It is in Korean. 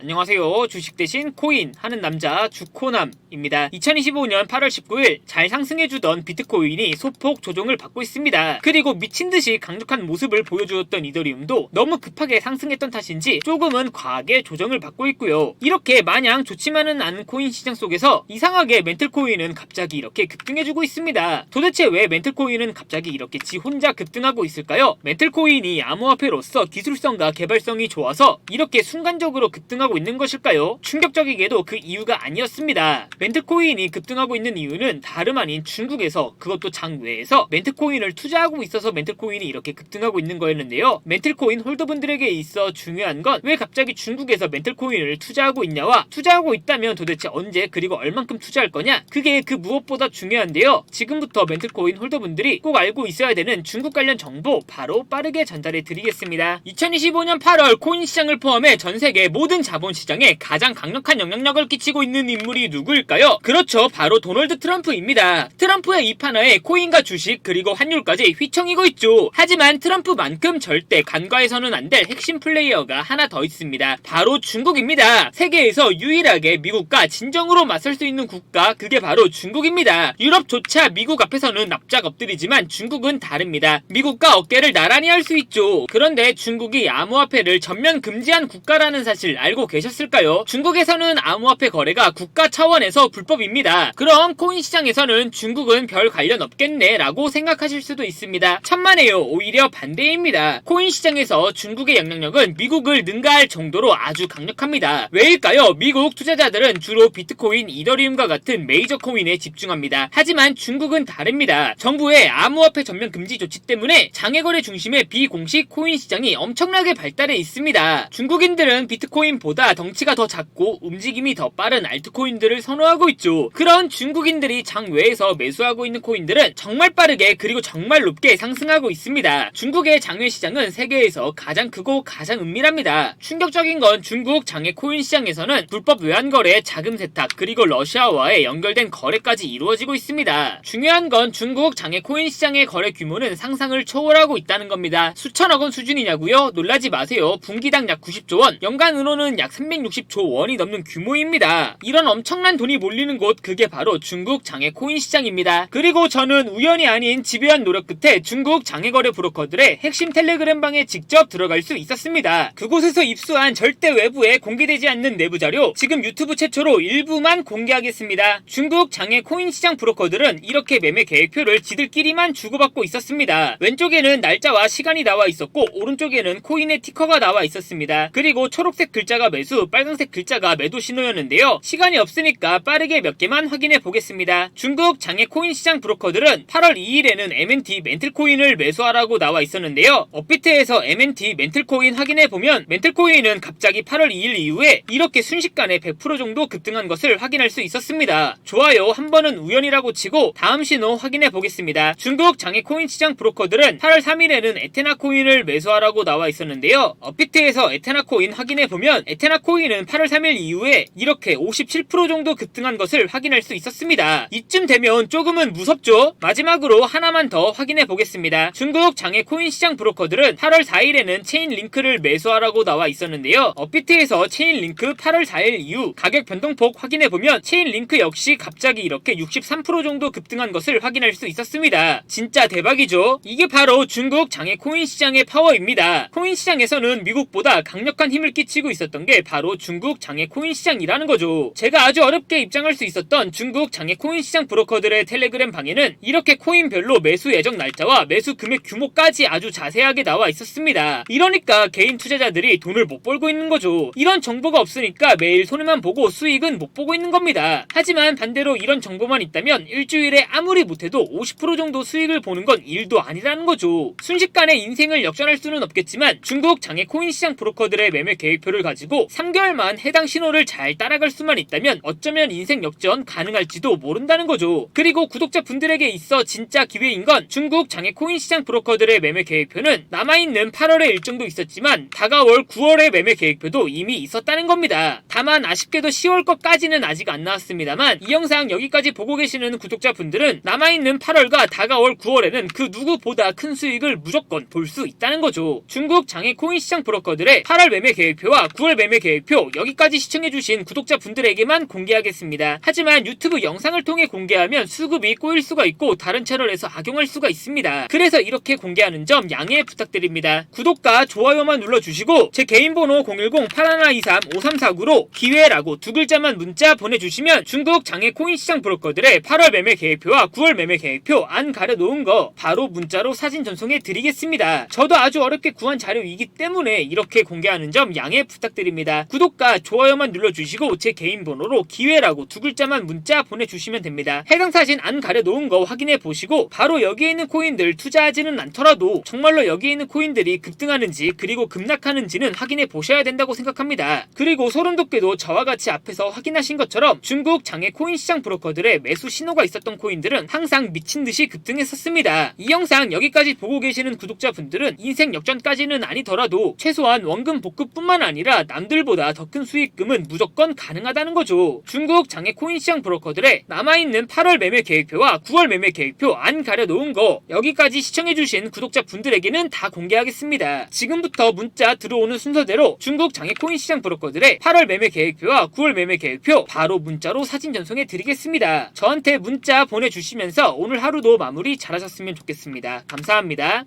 안녕하세요. 주식 대신 코인 하는 남자 주코남입니다. 2025년 8월 19일 잘 상승해주던 비트코인이 소폭 조정을 받고 있습니다. 그리고 미친 듯이 강력한 모습을 보여주었던 이더리움도 너무 급하게 상승했던 탓인지 조금은 과하게 조정을 받고 있고요. 이렇게 마냥 좋지만은 않은 코인 시장 속에서 이상하게 멘틀코인은 갑자기 이렇게 급등해주고 있습니다. 도대체 왜 멘틀코인은 갑자기 이렇게 지 혼자 급등하고 있을까요? 멘틀코인이 암호화폐로서 기술성과 개발성이 좋아서 이렇게 순간적으로 급등하고 있는 것일까요? 충격적이게도 그 이유가 아니었습니다. 멘트코인이 급등하고 있는 이유는 다름 아닌 중국에서 그것도 장외에서 멘트코인을 투자하고 있어서 멘트코인이 이렇게 급등하고 있는 거였는데요. 멘틀코인 홀더분들에게 있어 중요한 건 왜 갑자기 중국에서 멘틀코인을 투자하고 있냐와 투자하고 있다면 도대체 언제 그리고 얼만큼 투자할 거냐? 그게 그 무엇보다 중요한데요. 지금부터 멘틀코인 홀더분들이 꼭 알고 있어야 되는 중국 관련 정보 바로 빠르게 전달해 드리겠습니다. 2025년 8월 코인 시장을 포함해 전 세계 모든 자본 시장에 가장 강력한 영향력을 끼치고 있는 인물이 누구일까요? 그렇죠. 바로 도널드 트럼프입니다. 트럼프의 입하나에 코인과 주식 그리고 환율까지 휘청이고 있죠. 하지만 트럼프만큼 절대 간과해서는 안 될 핵심 플레이어가 하나 더 있습니다. 바로 중국입니다. 세계에서 유일하게 미국과 진정으로 맞설 수 있는 국가 그게 바로 중국입니다. 유럽조차 미국 앞에서는 납작 엎드리지만 중국은 다릅니다. 미국과 어깨를 나란히 할 수 있죠. 그런데 중국이 암호화폐를 전면 금지한 국가라는 사실 알고 계셨을까요? 중국에서는 암호화폐 거래가 국가 차원에서 불법입니다. 그럼 코인 시장에서는 중국은 별 관련 없겠네 라고 생각하실 수도 있습니다. 천만에요. 오히려 반대입니다. 코인 시장에서 중국의 영향력은 미국을 능가할 정도로 아주 강력합니다. 왜일까요? 미국 투자자들은 주로 비트코인, 이더리움과 같은 메이저 코인에 집중합니다. 하지만 중국은 다릅니다. 정부의 암호화폐 전면 금지 조치 때문에 장외거래 중심의 비공식 코인 시장이 엄청나게 발달해 있습니다. 중국인들은 비트코인보다 덩치가 더 작고 움직임이 더 빠른 알트코인들을 선호하고 있죠. 그런 중국인들이 장외에서 매수하고 있는 코인들은 정말 빠르게 그리고 정말 높게 상승하고 있습니다. 중국의 장외 시장은 세계에서 가장 크고 가장 은밀합니다. 충격적인 건 중국 장외 코인 시장에서는 불법 외환 거래, 자금 세탁 그리고 러시아와의 연결된 거래까지 이루어지고 있습니다. 중요한 건 중국 장외 코인 시장의 거래 규모는 상상을 초월하고 있다는 겁니다. 수천억 원 수준이냐고요? 놀라지 마세요. 분기당 약 90조 원, 연간 은호는 약 360조 원이 넘는 규모입니다. 이런 엄청난 돈이 몰리는 곳 그게 바로 중국 장외 코인 시장입니다. 그리고 저는 우연이 아닌 집요한 노력 끝에 중국 장외 거래 브로커들의 핵심 텔레그램 방에 직접 들어갈 수 있었습니다. 그곳에서 입수한 절대 외부에 공개되지 않는 내부 자료 지금 유튜브 최초로 일부만 공개하겠습니다. 중국 장외 코인 시장 브로커들은 이렇게 매매 계획표를 지들끼리만 주고받고 있었습니다. 왼쪽에는 날짜와 시간이 나와 있었고 오른쪽에는 코인의 티커가 나와 있었습니다. 그리고 초록색 글자가 매수, 빨간색 글자가 매도 신호였는데요. 시간이 없으니까 빠르게 몇 개만 확인해 보겠습니다. 중국 장외 코인 시장 브로커들은 8월 2일에는 MNT 멘틀코인을 매수하라고 나와 있었는데요. 업비트에서 MNT 멘틀코인 확인해 보면 멘틀코인은 갑자기 8월 2일 이후에 이렇게 순식간에 100% 정도 급등한 것을 확인할 수 있었습니다. 좋아요. 한 번은 우연이라고 치고 다음 신호 확인해 보겠습니다. 중국 장외 코인 시장 브로커들은 8월 3일에는 에테나 코인을 매수하라고 나와 있었는데요. 업비트에서 에테나 코인 확인해 보면 에테나 코인은 8월 3일 이후에 이렇게 57% 정도 급등한 것을 확인할 수 있었습니다. 이쯤 되면 조금은 무섭죠? 마지막으로 하나만 더 확인해 보겠습니다. 중국 장외 코인 시장 브로커들은 8월 4일에는 체인 링크를 매수하라고 나와 있었는데요. 업비트에서 체인 링크 8월 4일 이후 가격 변동폭 확인해 보면 체인 링크 역시 갑자기 이렇게 63% 정도 급등한 것을 확인할 수 있었습니다. 진짜 대박이죠? 이게 바로 중국 장외 코인 시장의 파워입니다. 코인 시장에서는 미국보다 강력한 힘을 끼치고 있었던 게 바로 중국 장외 코인 시장이라는 거죠. 제가 아주 어렵게 입장할 수 있었던 중국 장외 코인 시장 브로커들의 텔레그램 방에는 이렇게 코인별로 매수 예정 날짜와 매수 금액 규모까지 아주 자세하게 나와 있었습니다. 이러니까 개인 투자자들이 돈을 못 벌고 있는 거죠. 이런 정보가 없으니까 매일 손해만 보고 수익은 못 보고 있는 겁니다. 하지만 반대로 이런 정보만 있다면 일주일에 아무리 못해도 50% 정도 수익을 보는 건 일도 아니라는 거죠. 순식간에 인생을 역전할 수는 없겠지만 중국 장외 코인 시장 브로커들의 매매 계획표를 가지고 3개월만 해당 신호를 잘 따라갈 수만 있다면 어쩌면 인생 역전 가능할지도 모른다는 거죠. 그리고 구독자 분들에게 있어 진짜 기회인 건 중국 장외 코인 시장 브로커들의 매매 계획표는 남아있는 8월의 일정도 있었지만 다가올 9월의 매매 계획표도 이미 있었다는 겁니다. 다만 아쉽게도 10월 것까지는 아직 안 나왔습니다만 이 영상 여기까지 보고 계시는 구독자 분들은 남아있는 8월과 다가올 9월에는 그 누구보다 큰 수익을 무조건 볼 수 있다는 거죠. 중국 장외 코인 시장 브로커들의 8월 매매 계획표와 9월 매매 매매 계획표 여기까지 시청해주신 구독자분들에게만 공개하겠습니다. 하지만 유튜브 영상을 통해 공개하면 수급이 꼬일 수가 있고 다른 채널에서 악용할 수가 있습니다. 그래서 이렇게 공개하는 점 양해 부탁드립니다. 구독과 좋아요만 눌러주시고 제 개인 번호 010-8123-5349로 기회라고 두 글자만 문자 보내주시면 중국 장외 코인 시장 브로커들의 8월 매매 계획표와 9월 매매 계획표 안 가려놓은 거 바로 문자로 사진 전송해 드리겠습니다. 저도 아주 어렵게 구한 자료이기 때문에 이렇게 공개하는 점 양해 부탁드립니다. 구독과 좋아요만 눌러주시고 제 개인 번호로 기회라고 두 글자만 문자 보내주시면 됩니다. 해당 사진 안 가려놓은 거 확인해 보시고 바로 여기에 있는 코인들 투자하지는 않더라도 정말로 여기에 있는 코인들이 급등하는지 그리고 급락하는지는 확인해 보셔야 된다고 생각합니다. 그리고 소름 돋게도 저와 같이 앞에서 확인하신 것처럼 중국 장외 코인 시장 브로커들의 매수 신호가 있었던 코인들은 항상 미친 듯이 급등했었습니다. 이 영상 여기까지 보고 계시는 구독자분들은 인생 역전까지는 아니더라도 최소한 원금 복구뿐만 아니라 남들보다 더 큰 수익금은 무조건 가능하다는 거죠. 중국 장외 코인 시장 브로커들의 남아있는 8월 매매 계획표와 9월 매매 계획표 안 가려놓은 거 여기까지 시청해주신 구독자 분들에게는 다 공개하겠습니다. 지금부터 문자 들어오는 순서대로 중국 장외 코인 시장 브로커들의 8월 매매 계획표와 9월 매매 계획표 바로 문자로 사진 전송해 드리겠습니다. 저한테 문자 보내주시면서 오늘 하루도 마무리 잘하셨으면 좋겠습니다. 감사합니다.